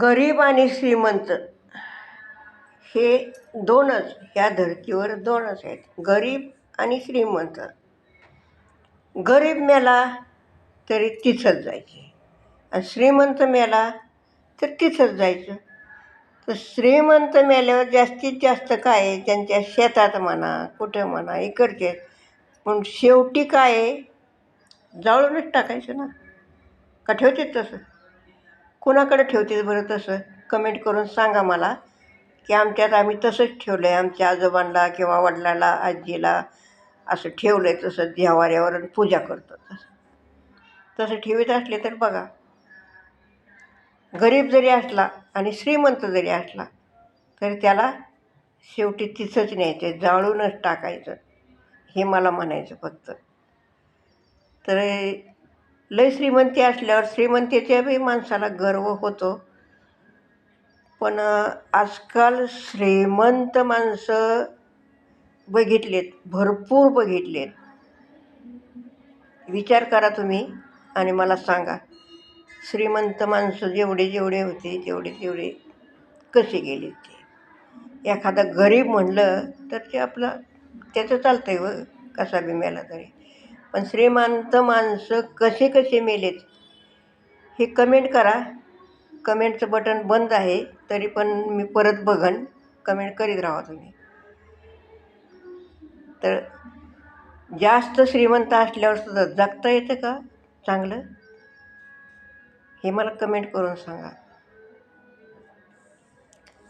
गरीब आणि श्रीमंत हे दोनच ह्या धर्तीवर दोनच आहेत. गरीब आणि श्रीमंत. गरीब मेला तरी तिथंच जायचे. आणि श्रीमंत मेला तर तिथंच जायचं. तर श्रीमंत मेल्यावर जास्तीत जास्त काय आहे? त्यांच्या शेतात म्हणा कुठं म्हणा इकडचे पण शेवटी काय आहे? जाळूनच टाकायचं ना. का ठेवते तसं? कुणाकडे ठेवते बरं तसं? कमेंट करून सांगा मला की आमच्यात आम्ही तसंच ठेवलं आहे आमच्या आजोबांना किंवा वडिलाला आजीला असं ठेवलं आहे तसं देवाऱ्यावर पूजा करतो तसं. तसं ठेवीत असले तर बघा. गरीब जरी असला आणि श्रीमंत जरी असला तरी त्याला शेवटी तिथंच न्यायचं जाळूनच टाकायचं. हे मला म्हणायचं फक्त. तर लय श्रीमंती असल्यावर श्रीमंतीच्या बी माणसाला गर्व होतो. पण आजकाल श्रीमंत माणसं बघितलेत भरपूर बघितलेत. विचार करा तुम्ही आणि मला सांगा श्रीमंत माणसं जेवढे जेवढे होते तेवढे तेवढे कसे गेले ते एखादा गरीब म्हणलं तर ते आपलं त्याचं चालतं आहे व कसा बी मेला तरी. पण श्रीमंत माणसं कसे कसे मेलेत? हे कमेंट करा. कमेंटचं बटन बंद आहे तरी पण मी परत बघन. कमेंट करीत राहा तुम्ही. तर जास्त श्रीमंत असल्यावर सुद्धा जगता येतं का? चांगलं? हे मला कमेंट करून सांगा.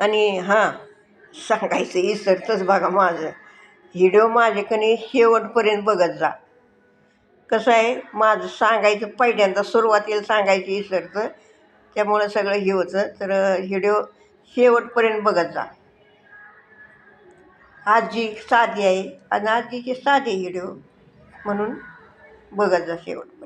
आणि हां सांगायचं इसरतंच बघा माझं. व्हिडिओ माझ्याकडे शेवटपर्यंत बघत जा. कसं आहे माझं सांगायचं पहिल्यांदा सुरुवातीला सांगायची इसरचं. त्यामुळं सगळं हे होतं. तर व्हिडिओ शेवटपर्यंत बघत जा. आजी साधी आहे. आणि आजीचे साधे व्हिडिओ. म्हणून बघत जा शेवट.